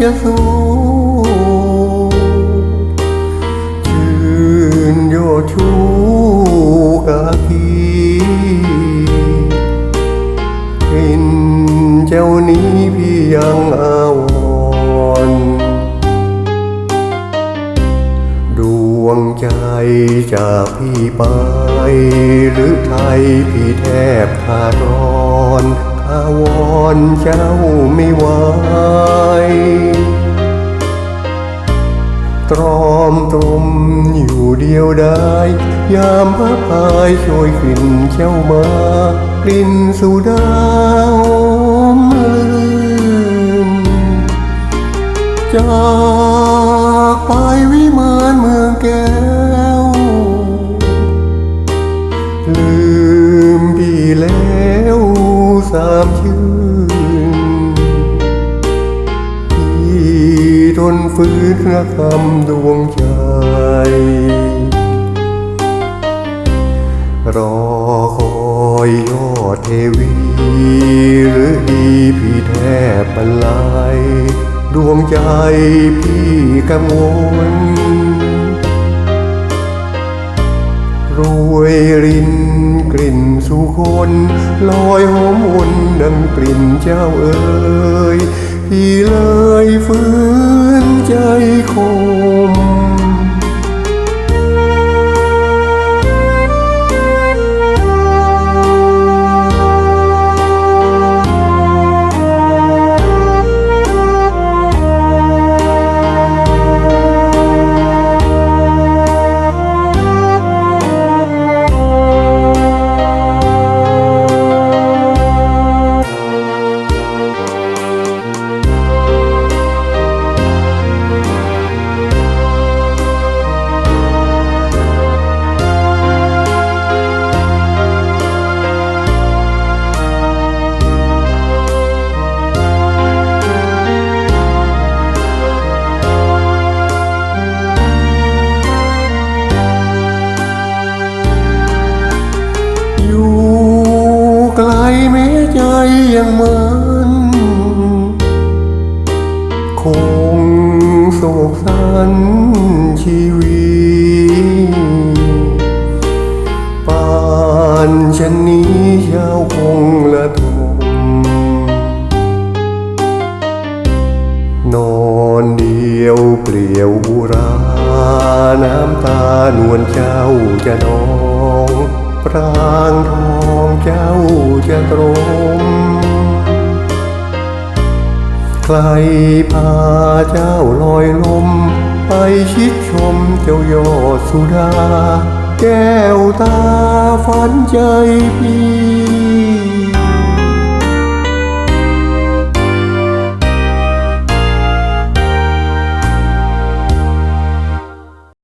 จะสู้ชื่นโยดชูกากีกลิ่นเจ้านี้พี่ยังอาวรณ์ดวงใจจากพี่ไป หรือไทยพี่แทบขาดร้อนขาวอนเจ้าไม่ไหว เดียวได้ยามพระพายช่วยกลิ่นเจ้ามากลิ่นสุดาวลืมจากไปวิมานเมืองแก้ว ลืมพี่แล้วสามชื่นที่ทนฝืนระคำดวงใจ รอคอยยอดเทวีหรือดีพี่แทบบรรลัยดวงใจพี่กังวลรวยรินกลิ่นสู่คนลอยหอมวนดังกลิ่นเจ้าเอ๋ยพี่เลยฝืนใจคม ไกลแม้ใจยังมันคงโศกสันชีวิตป่านฉันนี้ชาวคงละทมนอนเดียวเปลี่ยวอุรา น้ำตานวลเจ้าจะนอง ปรางทองเจ้าจะตรมใครพาเจ้าลอยลม ไปชิดชมเจ้ายอดสุดา แก้วตาฝันใจพี่